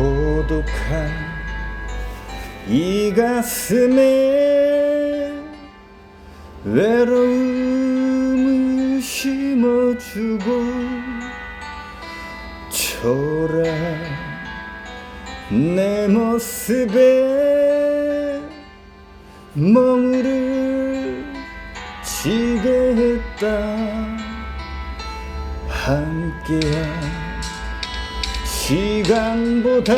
고독한 이 가슴에 외로움을 심어주고 초라한 내 모습에 멍을 지게 했다. 함께한 시간보다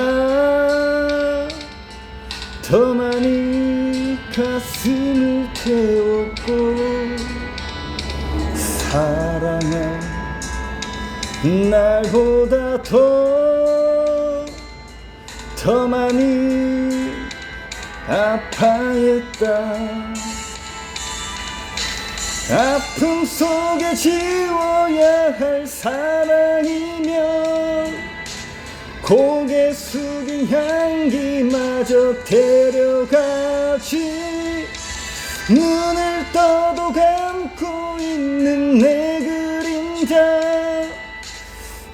더 많이 가슴을 태웠고 사랑한 날보다 더, 더 많이 아파했다. 아픔 속에 지워야 할 사랑이면 고개 숙인 향기마저 데려가지. 눈을 떠도 감고 있는 내 그림자.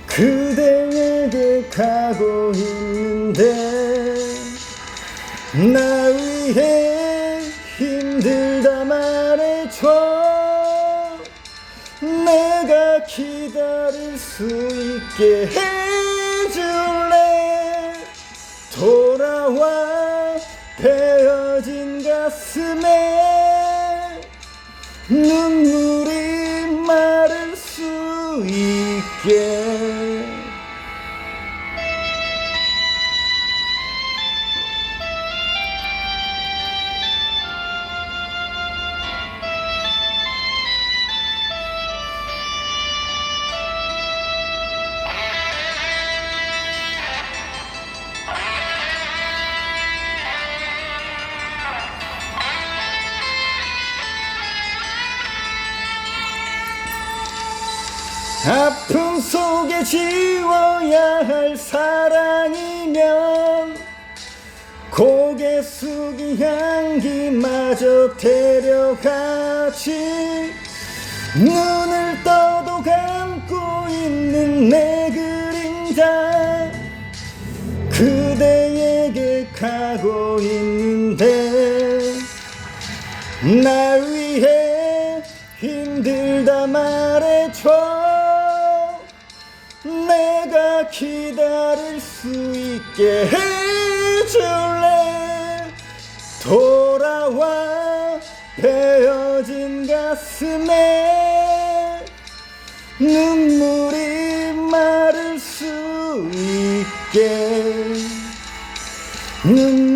그대에게 가고 있는데 나 위해 힘들다 말해줘. 내가 기다릴 수 있게 해줄 눈물이 마를 수 있게 아픔 속에 지워야 할 사랑이면 고개 숙인 향기마저 데려가지. 눈을 떠도 감고 있는 내 그림자 그대에게 가고 있는데 나 위해 힘들다 말해줘 기다릴 수 있게 해줄래? 돌아와 베어진 가슴에 눈물이 마를 수 있게. 눈